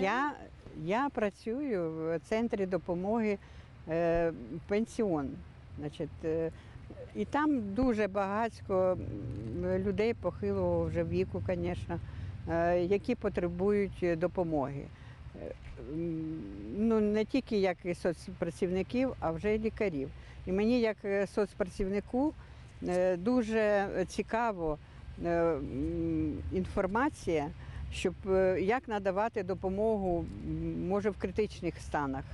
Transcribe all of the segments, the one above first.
Я, я працюю в центрі допомоги е, пенсіон. Значить, е, і там дуже багатько людей похилого вже віку, звісно, е, які потребують допомоги. Е, Ну, не тільки як і соцпрацівників, а вже й лікарів. І мені, як е, соцпрацівнику, е, дуже цікаво інформація, щоб е, як надавати допомогу, може, в критичних станах.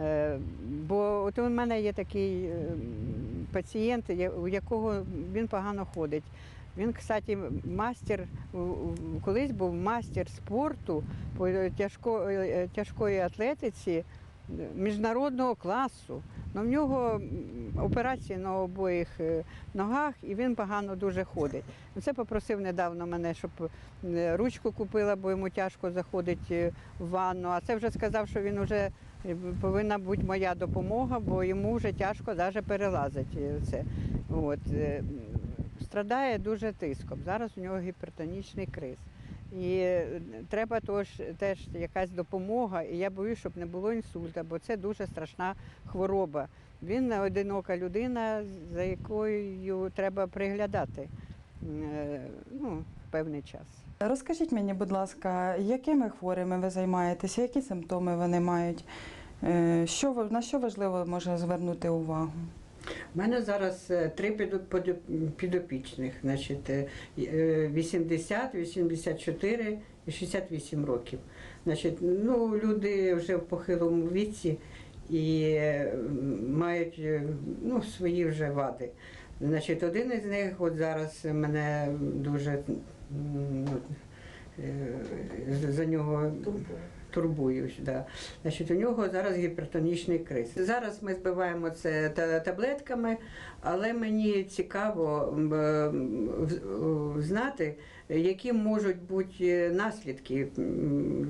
Е, Бо от у мене є такий е, пацієнт, у якого він погано ходить. Він, кстати, мастер, колись був мастер спорту по тяжко, тяжкої атлетиці міжнародного класу. Ну, в нього операції на обоїх е, ногах, і він погано дуже ходить. Це попросив недавно мене, щоб е, ручку купила, бо йому тяжко заходить е, в ванну. А це вже сказав, що він вже повинна бути моя допомога, бо йому вже тяжко навіть перелазити це. От. Страдає дуже тиском. Зараз у нього гіпертонічний криз. І е, треба тож, теж якась допомога. І я боюсь, щоб не було інсульта, бо це дуже страшна хвороба. Він одинока людина, за якою треба приглядати е, ну, певний час. Розкажіть мені, будь ласка, якими хворими ви займаєтеся, які симптоми вони мають? Е, Що, на що важливо може звернути увагу? У мене зараз е, три підо- підопічних, значить, е, е, 80, 84 і 68 років. Значить, ну, люди вже в похилому віці і е, мають е, ну, свої вже вади. Значить, один із них от зараз мене дуже ну, е, за нього турбуюсь. Да. Значить, у нього зараз гіпертонічний криз. Зараз ми збиваємо це таблетками, але мені цікаво м, знати, які можуть бути наслідки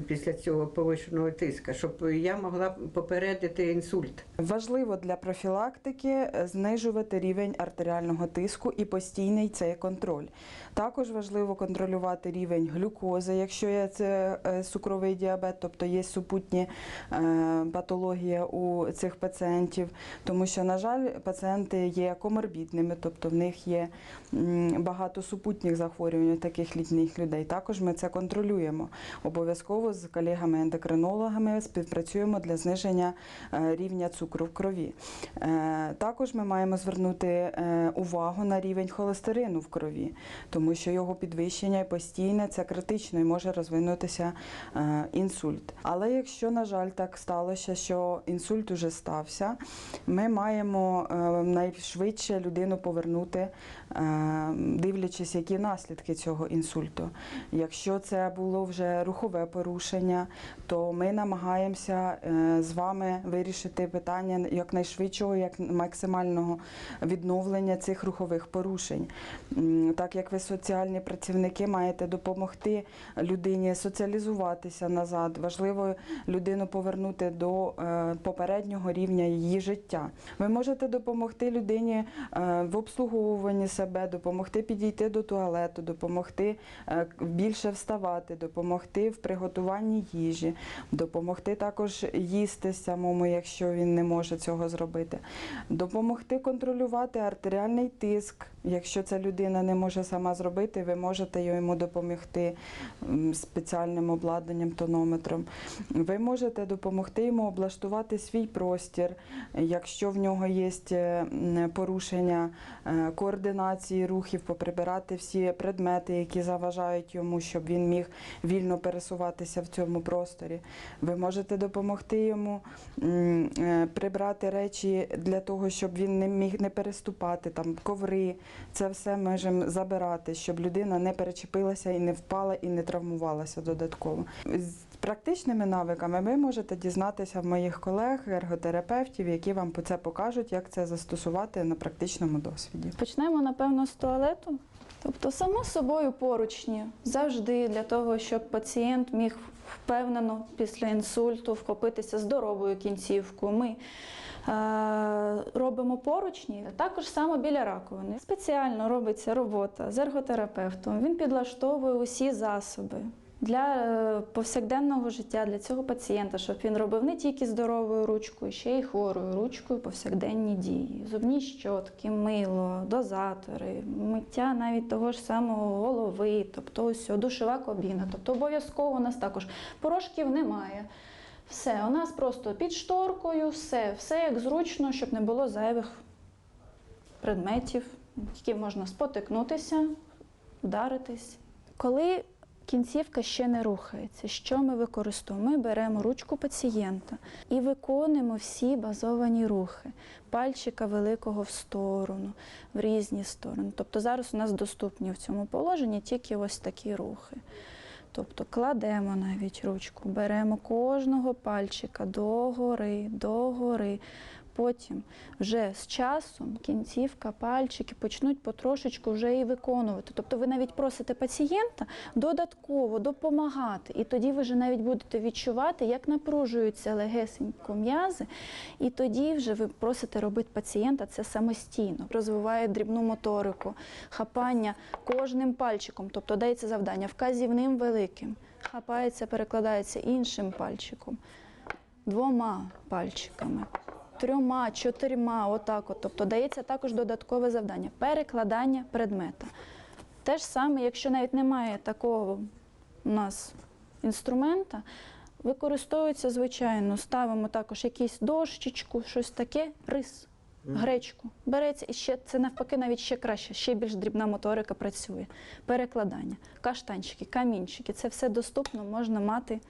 після цього повищеного тиска, щоб я могла попередити інсульт. Важливо для профілактики е, знижувати рівень артеріального тиску і постійний цей контроль. Також важливо контролювати рівень глюкози, якщо є це е, цукровий діабет, тобто є супутні е, патологія у цих пацієнтів, тому що, на жаль, пацієнти є коморбідними, тобто в них є багато супутніх захворювань у таких літніх людей. Також ми це контролюємо. Обов'язково з колегами-ендокринологами співпрацюємо для зниження е, рівня цукру в крові. Е, Також ми маємо звернути е, увагу на рівень холестерину в крові, тому що його підвищення і постійне це критично і може розвинутися інсульт. Але якщо, на жаль, так сталося, що інсульт уже стався, ми маємо найшвидше людину повернути, дивлячись, які наслідки цього інсульту. Якщо це було вже рухове порушення, то ми намагаємося е, з вами вирішити питання якнайшвидшого, як максимального відновлення цих рухових порушень. Так як ви соціальні працівники маєте допомогти людині соціалізуватися назад, важливо людину повернути до е, попереднього рівня її життя. Ви можете допомогти людині е, в обслуговуванні себе, допомогти підійти до туалету, допомогти е, більше вставати, допомогти в приготуванні їжі, допомогти також їсти самому, якщо він не може цього зробити, допомогти контролювати артеріальний тиск. Якщо ця людина не може сама зробити, ви можете йому допомогти спеціальним обладнанням, тонометром. Ви можете допомогти йому облаштувати свій простір, якщо в нього є е, порушення е, координації рухів, поприбирати всі предмети, які заважають йому, щоб він міг вільно пересуватися в цьому просторі. Ви можете допомогти йому е, прибрати речі для того, щоб він не міг не переступати, там коври. Це все можемо забирати, щоб людина не перечепилася і не впала, і не травмувалася додатково. З практичними навиками ви можете дізнатися в моїх колег, ерготерапевтів, які вам це покажуть, як це застосувати на практичному досвіді. Почнемо, напевно, з туалету. Тобто, само собою поручні завжди для того, щоб пацієнт міг впевнено після інсульту вхопитися здоровою кінцівкою. Робимо поручні, також само біля раковини. Спеціально робиться робота з ерготерапевтом. Він підлаштовує усі засоби. для е, повсякденного життя, для цього пацієнта, щоб він робив не тільки здоровою ручкою, ще й хворою ручкою повсякденні дії. Зубні щотки, мило, дозатори, миття навіть того ж самого голови, тобто ось душова кабіна. Тобто обов'язково у нас також порошків немає. Все, у нас просто під шторкою, все, все як зручно, щоб не було зайвих предметів, які можна спотикнутися, вдаритись. Коли кінцівка ще не рухається, що ми використовуємо? Ми беремо ручку пацієнта і виконуємо всі базовані рухи пальчика великого в сторону, в різні сторони. Тобто зараз у нас доступні в цьому положенні тільки ось такі рухи. Тобто кладемо навіть ручку, беремо кожного пальчика догори, догори. Потім вже з часом кінцівка, пальчики почнуть потрошечку вже і виконувати. Тобто ви навіть просите пацієнта додатково допомагати, і тоді ви вже навіть будете відчувати, як напружуються легесенько м'язи, і тоді вже ви просите робити пацієнта це самостійно, розвиває дрібну моторику, хапання кожним пальчиком, тобто дається завдання вказівним великим, хапається, перекладається іншим пальчиком, двома пальчиками трьома, чотирма, отак. От. Тобто дається також додаткове завдання перекладання предмета. Те ж саме, якщо навіть немає такого у нас інструмента, використовується звичайно, ставимо також якусь дощечку, щось таке, рис. Гречку береться і ще це навпаки навіть ще краще, ще більш дрібна моторика працює. Перекладання, каштанчики, камінчики це все доступно можна мати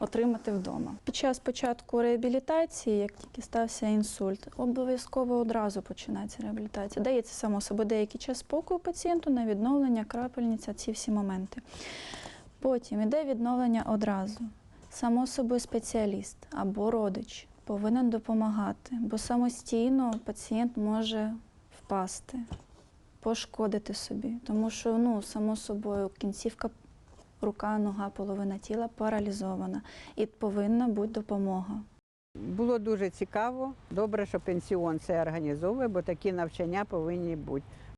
отримати вдома. Під час початку реабілітації, як тільки стався інсульт, обов'язково одразу починається реабілітація. Дається само собою деякий час спокою пацієнту на відновлення, крапельниця, ці всі моменти. Потім іде відновлення одразу. Само собою спеціаліст або родич повинен допомагати, бо самостійно пацієнт може впасти, пошкодити собі, тому що ну, само собою кінцівка рука, нога, половина тіла паралізована і повинна бути допомога. Було дуже цікаво. Добре, що пенсіон це організовує, бо такі навчання повинні бути.